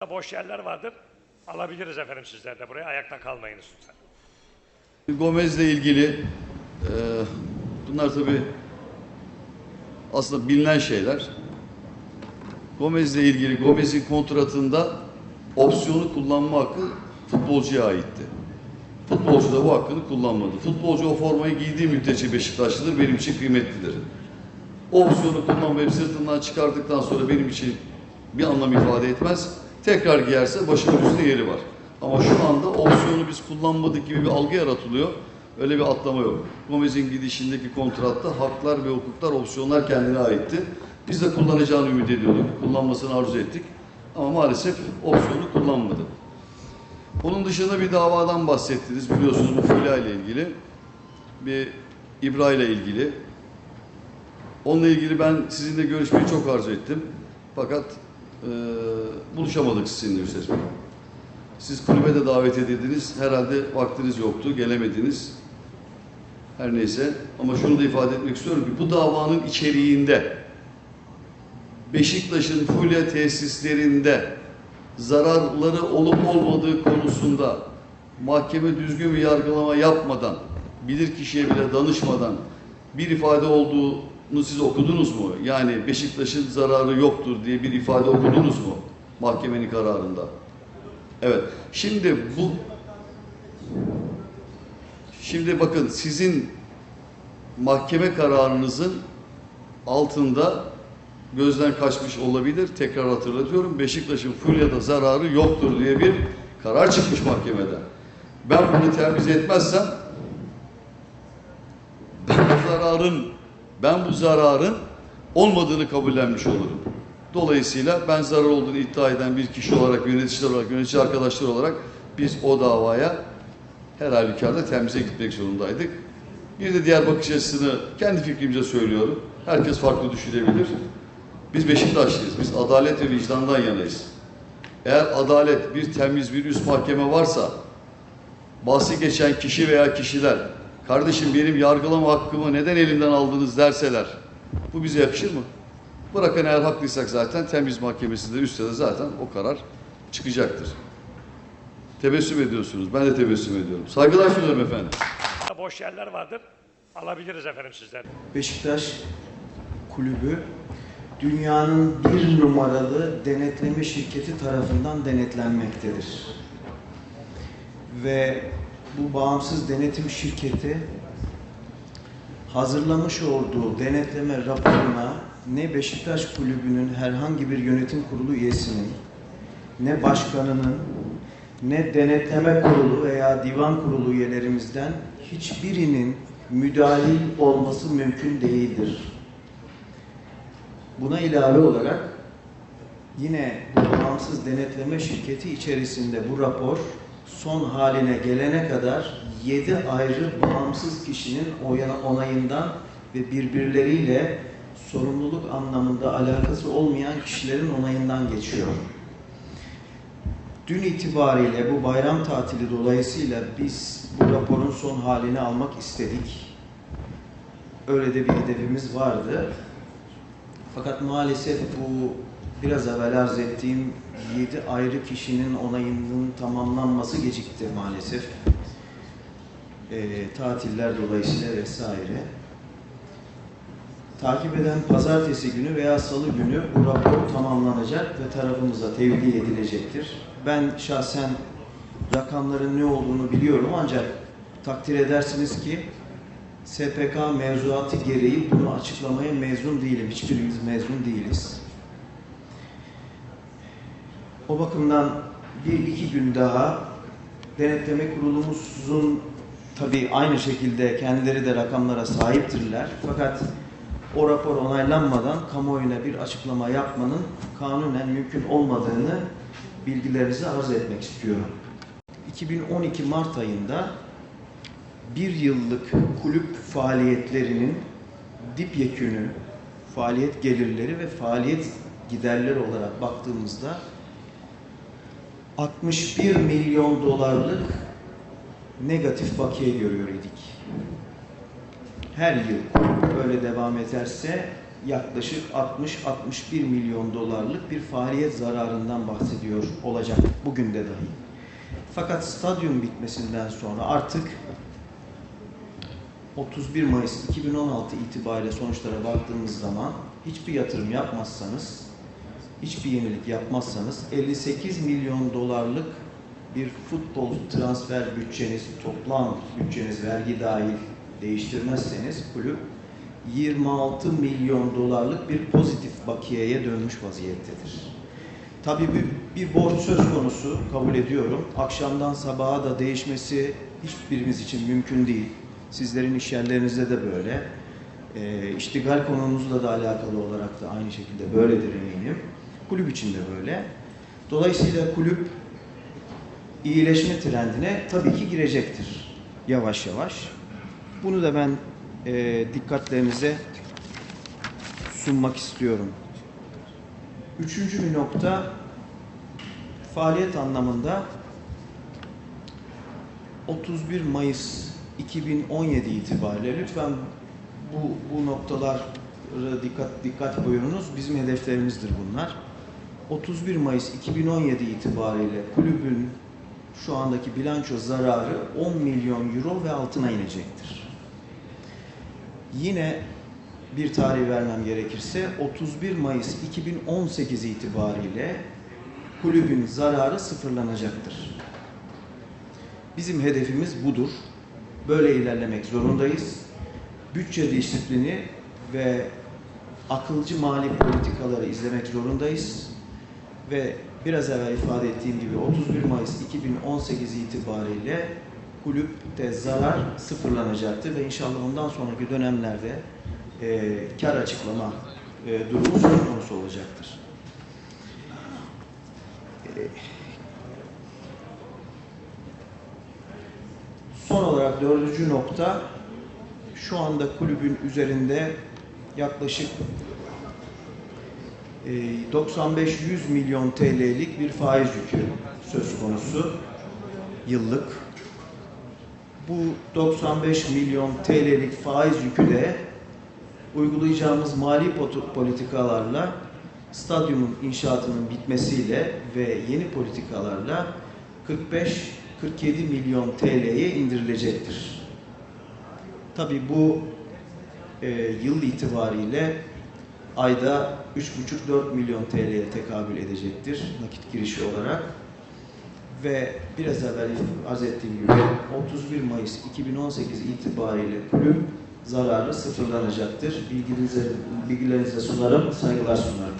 Boş yerler vardır. Alabiliriz efendim sizler de buraya. Ayakta kalmayınız lütfen. Gomez'le ilgili e, bunlar tabii aslında bilinen şeyler. Gomez'le ilgili Gomez'in kontratında opsiyonu kullanma hakkı futbolcuya aitti. Futbolcu da bu hakkını kullanmadı. Futbolcu o formayı giydiği müddetçe Beşiktaşlıdır, benim için kıymetlidir. O opsiyonu kullanmayıp sırtından çıkardıktan sonra benim için bir anlam ifade etmez. Tekrar giyerse başımın üstünde yeri var. Ama şu anda opsiyonu biz kullanmadık gibi bir algı yaratılıyor. Öyle bir atlama yok. Gomez'in gidişindeki kontratta haklar ve hukuklar, opsiyonlar kendine aitti. Biz de kullanacağını ümit ediyorduk. Kullanmasını arzu ettik. Ama maalesef opsiyonu kullanmadı. Onun dışında bir davadan bahsettiniz. Biliyorsunuz bu Fulya ile ilgili. Bir İbra ile ilgili. Onunla ilgili ben sizinle görüşmeyi çok arzu ettim. Fakat e, buluşamadık sizinle Hüseyin. Siz kulübe davet edildiniz. Herhalde vaktiniz yoktu, gelemediniz. Her neyse. Ama şunu da ifade etmek istiyorum ki bu davanın içeriğinde Beşiktaş'ın Fulya tesislerinde zararları olup olmadığı konusunda mahkeme düzgün bir yargılama yapmadan, bilir kişiye bile danışmadan bir ifade olduğunu siz okudunuz mu? Yani Beşiktaş'ın zararı yoktur diye bir ifade okudunuz mu mahkemenin kararında? Evet. Şimdi bu Şimdi bakın sizin mahkeme kararınızın altında gözden kaçmış olabilir. Tekrar hatırlatıyorum. Beşiktaş'ın Fulya'da zararı yoktur diye bir karar çıkmış mahkemeden. Ben bunu temiz etmezsem ben bu zararın ben bu zararın olmadığını kabullenmiş olurum. Dolayısıyla ben zarar olduğunu iddia eden bir kişi olarak, yöneticiler olarak, yönetici arkadaşlar olarak biz o davaya her halükarda temize gitmek zorundaydık. Bir de diğer bakış açısını kendi fikrimce söylüyorum. Herkes farklı düşünebilir. Biz Beşiktaşlıyız. Biz adalet ve vicdandan yanayız. Eğer adalet, bir temiz, bir üst mahkeme varsa bahsi geçen kişi veya kişiler kardeşim benim yargılama hakkımı neden elimden aldınız derseler bu bize yakışır mı? Bırakın eğer haklıysak zaten temiz mahkemesinde üstte de zaten o karar çıkacaktır. Tebessüm ediyorsunuz. Ben de tebessüm ediyorum. Saygılar sunuyorum efendim. Boş yerler vardır. Alabiliriz efendim sizler de. Beşiktaş kulübü dünyanın bir numaralı denetleme şirketi tarafından denetlenmektedir. Ve bu bağımsız denetim şirketi hazırlamış olduğu denetleme raporuna ne Beşiktaş kulübünün herhangi bir yönetim kurulu üyesinin ne başkanının ne denetleme kurulu veya divan kurulu üyelerimizden hiçbirinin müdahil olması mümkün değildir. Buna ilave olarak yine bu bağımsız denetleme şirketi içerisinde bu rapor son haline gelene kadar 7 ayrı bağımsız kişinin onayından ve birbirleriyle sorumluluk anlamında alakası olmayan kişilerin onayından geçiyor. Dün itibariyle bu bayram tatili dolayısıyla biz bu raporun son halini almak istedik. Öyle de bir hedefimiz vardı. Fakat maalesef bu biraz evvel arz ettiğim 7 ayrı kişinin onayının tamamlanması gecikti maalesef. Ee, tatiller dolayısıyla vesaire. Takip eden pazartesi günü veya salı günü bu rapor tamamlanacak ve tarafımıza tevdi edilecektir. Ben şahsen rakamların ne olduğunu biliyorum ancak takdir edersiniz ki SPK mevzuatı gereği bunu açıklamaya mezun değilim. Hiçbirimiz mezun değiliz. O bakımdan bir iki gün daha denetleme kurulumuzun tabii aynı şekilde kendileri de rakamlara sahiptirler. Fakat o rapor onaylanmadan kamuoyuna bir açıklama yapmanın kanunen mümkün olmadığını bilgilerinize arz etmek istiyorum. 2012 Mart ayında bir yıllık kulüp faaliyetlerinin dip yekünü, faaliyet gelirleri ve faaliyet giderleri olarak baktığımızda 61 milyon dolarlık negatif bakiye görüyor idik. Her yıl böyle devam ederse yaklaşık 60-61 milyon dolarlık bir faaliyet zararından bahsediyor olacak bugün de dahi. Fakat stadyum bitmesinden sonra artık 31 Mayıs 2016 itibariyle sonuçlara baktığımız zaman hiçbir yatırım yapmazsanız, hiçbir yenilik yapmazsanız 58 milyon dolarlık bir futbol transfer bütçeniz, toplam bütçeniz vergi dahil değiştirmezseniz kulüp 26 milyon dolarlık bir pozitif bakiyeye dönmüş vaziyettedir. Tabii bir, bir borç söz konusu kabul ediyorum. Akşamdan sabaha da değişmesi hiçbirimiz için mümkün değil. Sizlerin iş yerlerinizde de böyle. E, iştigal konumuzla da alakalı olarak da aynı şekilde böyledir eminim. Kulüp için de böyle. Dolayısıyla kulüp iyileşme trendine tabii ki girecektir. Yavaş yavaş. Bunu da ben e, dikkatlerinize sunmak istiyorum. Üçüncü bir nokta faaliyet anlamında 31 Mayıs 2017 itibariyle lütfen bu, bu noktalara dikkat dikkat buyurunuz. Bizim hedeflerimizdir bunlar. 31 Mayıs 2017 itibariyle kulübün şu andaki bilanço zararı 10 milyon euro ve altına inecektir. Yine bir tarih vermem gerekirse 31 Mayıs 2018 itibariyle kulübün zararı sıfırlanacaktır. Bizim hedefimiz budur. Böyle ilerlemek zorundayız. Bütçe disiplini ve akılcı mali politikaları izlemek zorundayız. Ve biraz evvel ifade ettiğim gibi 31 Mayıs 2018 itibariyle kulüpte zarar sıfırlanacaktır ve inşallah ondan sonraki dönemlerde e, kar açıklama e, durumu söz konusu olacaktır. E, son olarak dördüncü nokta şu anda kulübün üzerinde yaklaşık 95-100 milyon TL'lik bir faiz yükü söz konusu yıllık. Bu 95 milyon TL'lik faiz yükü de uygulayacağımız mali politikalarla stadyumun inşaatının bitmesiyle ve yeni politikalarla 45-47 milyon TL'ye indirilecektir. Tabii bu e, yıl itibariyle ayda 3,5-4 milyon TL'ye tekabül edecektir nakit girişi olarak. Ve biraz evvel arz ettiğim gibi 31 Mayıs 2018 itibariyle kulüp zararı sıfırlanacaktır. Bilginize, bilgilerinize sunarım, saygılar sunarım.